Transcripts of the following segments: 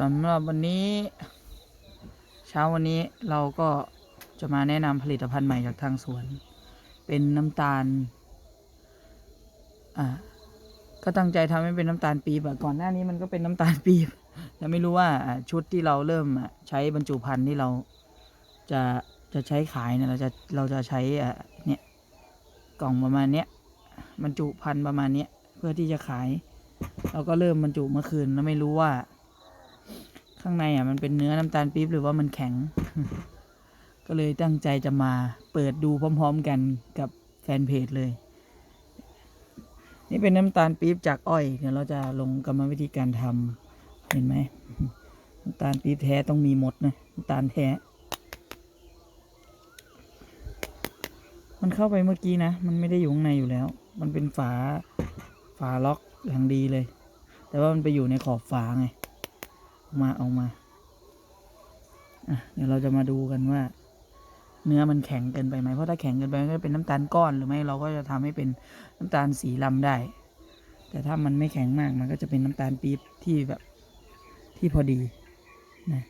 สำหรับวันนี้ เช้าวันนี้เราก็จะมาแนะนำผลิตภัณฑ์ใหม่จากทางสวน เป็นน้ำตาลอ่าก็ตั้งใจทำให้เป็นน้ำตาลปี๊บก่อนหน้านี้มันก็เป็นน้ำตาลปี๊บแต่ไม่รู้ว่าชุดที่เราเริ่มใช้บรรจุภัณฑ์ที่เราจะจะใช้ขายเนี่ยเราจะเราจะใช้อะเนี่ยกล่องประมาณเนี้ยบรรจุภัณฑ์ประมาณเนี้ยเพื่อที่จะขาย เราก็เริ่มบรรจุเมื่อคืนแล้วไม่รู้ว่า ข้างในอะมันเป็นเนื้อน้ำตาลปี๊บหรือว่ามันแข็ง ก็เลยตั้งใจจะมาเปิดดูพร้อม ๆ กันกับแฟนเพจเลย นี่เป็นน้ำตาลปี๊บจากอ้อย เดี๋ยวเราจะลงกรรมวิธีการทำเห็นไหมน้ำตาลปี๊บแท้ต้องมีหมดนะน้ำตาลแท้ มันเข้าไปเมื่อกี้นะ มันไม่ได้อยู่ข้างในอยู่แล้ว มันเป็นฝาฝาล็อกอย่างดีเลย แต่ว่ามันไปอยู่ในขอบฝาไง มาเออกมาอะเดี๋ยวเราจะมาดูกันว่า เนื้อมันแข็งเกินไปไหมเพราะถ้าแข็งเกินไปก็เป็นน้ำตาลก้อนหรือไม่เราก็จะทำให้เป็นน้ำตาลสีลำได้ แต่ถ้ามันไม่แข็งมากมันก็จะเป็นน้ำตาลปี๊บที่แบบที่พอดีนะ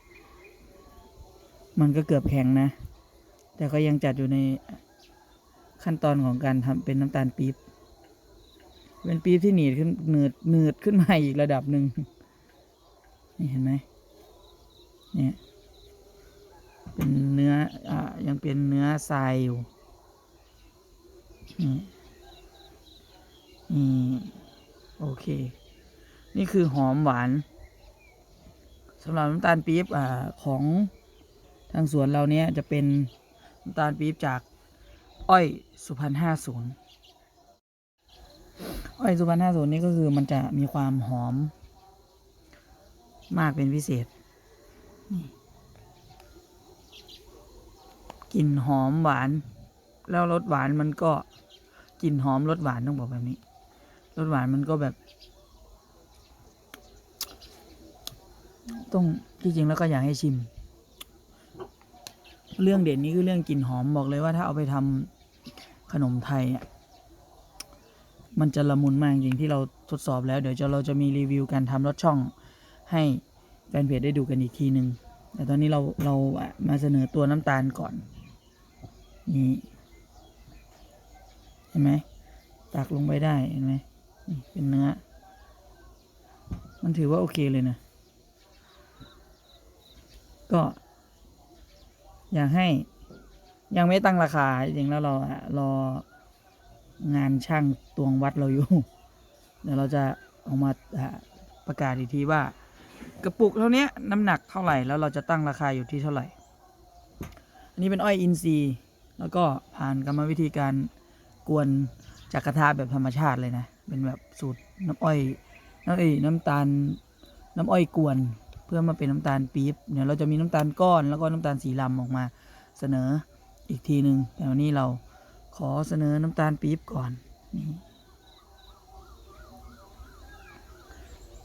มันก็เกือบแข็งนะ แต่ก็ยังจัดอยู่ในขั้นตอนของการทำเป็นน้ำตาลปี๊บเป็นปี๊บที่หนีดขึ้นหนืดหนืดขึ้นมาอีกระดับหนึ่ง นี่เห็นไหมเนี่ยเป็นเนื้ออ่ายังเป็นเนื้อทรายอยู่นี่นี่โอเค นี่คือหอมหวานสำหรับน้ำตาลปี๊บอ่าของทางสวนเราเนี้ยจะเป็นน้ำตาลปี๊บจากอ้อยสุพรรณห้าศูนย์อ้อยสุพรรณห้าศูนย์นี่ก็คือมันจะมีความหอม มากเป็นพิเศษ กลิ่นหอมหวาน แล้วรสหวานมันก็กลิ่นหอมรสหวานต้องบอกแบบนี้รสหวานมันก็แบบ ต้องจริงแล้วก็อยากให้ชิม เรื่องเด่นนี้คือเรื่องกลิ่นหอมบอกเลยว่าถ้าเอาไปทำขนมไทยอะมันจะละมุนมากจริงที่เราทดสอบแล้ว เดี๋ยวจะเราจะมีรีวิวการทำรสช่อง ให้แฟนเพจได้ดูกันอีกทีหนึ่งแต่ตอนนี้เราเรามาเสนอตัวน้ำตาลก่อน นี่เห็นไหมตักลงไปได้เห็นไหมนี่เป็นเนื้อ มันถือว่าโอเคเลยนะ ก็ อยากให้ยังไม่ตั้งราคาจริงแล้วเราอะรองานช่างตวงวัดเราอยู่ เดี๋ยวเราจะออกมาประกาศอีกทีว่า กระปุกเท่านี้น้ำหนักเท่าไหร่แล้วเราจะตั้งราคาอยู่ที่เท่าไหร่ อันนี้เป็นอ้อยอินทรีย์แล้วก็ผ่านกรรมวิธีการกวนจากกระทะแบบธรรมชาติเลยนะ เป็นแบบสูตรน้ำอ้อยน้ำเอ้ยน้ำตาลน้ำอ้อยกวน เพื่อมาเป็นน้ำตาลปี๊บเดี๋ยวเราจะมีน้ำตาลก้อนแล้วก็น้ำตาลสีลำออกมาเสนออีกทีหนึ่งแต่วันนี้เราขอเสนอน้ำตาลปี๊บก่อนนี่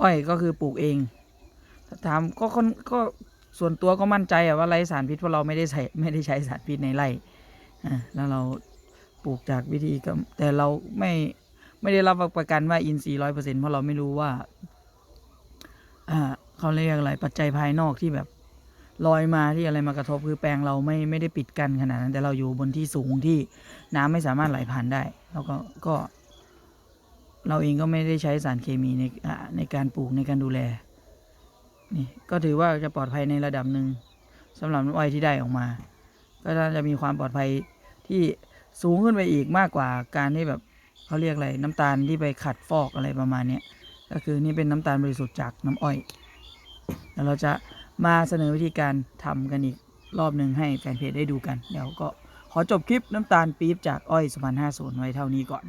อ้อยก็คือปลูกเอง ถามก็ค่อนก็ส่วนตัวก็มั่นใจอะว่าไร้สารพิษเพราะเราไม่ได้ใช้ไม่ได้ใช้สารพิษในไร่อ่าแล้วเราปลูกจากวิธีก็แต่เราไม่ไม่ได้รับประกันว่าอินทรีย์ร้อยเปอร์เซ็นต์เพราะเราไม่รู้ว่าอ่าเขาเรียกอะไรปัจจัยภายนอกที่แบบลอยมาที่อะไรมากระทบคือแปลงเราไม่ไม่ได้ปิดกันขนาดนั้น แต่เราอยู่บนที่สูงที่น้ำไม่สามารถไหลผ่านได้ แล้วก็ก็ เราเองก็ไม่ได้ใช้สารเคมีในในการปลูกในการดูแล นี่ก็ถือว่าจะปลอดภัยในระดับหนึ่งสำหรับน้ำอ้อยที่ได้ออกมา ก็น่าจะมีความปลอดภัยที่สูงขึ้นไปอีกมากกว่าการที่แบบเขาเรียกอะไรน้ำตาลที่ไปขัดฟอกอะไรประมาณนี้ก็คือนี่เป็นน้ำตาลบริสุทธิ์จากน้ำอ้อยแล้วเราจะมาเสนอวิธีการทำกันอีกรอบหนึ่งให้แฟนเพจได้ดูกันเดี๋ยวก็ขอจบคลิปน้ำตาลปี๊บจากอ้อยสุพรรณห้าศูนย์ไว้เท่านี้ก่อน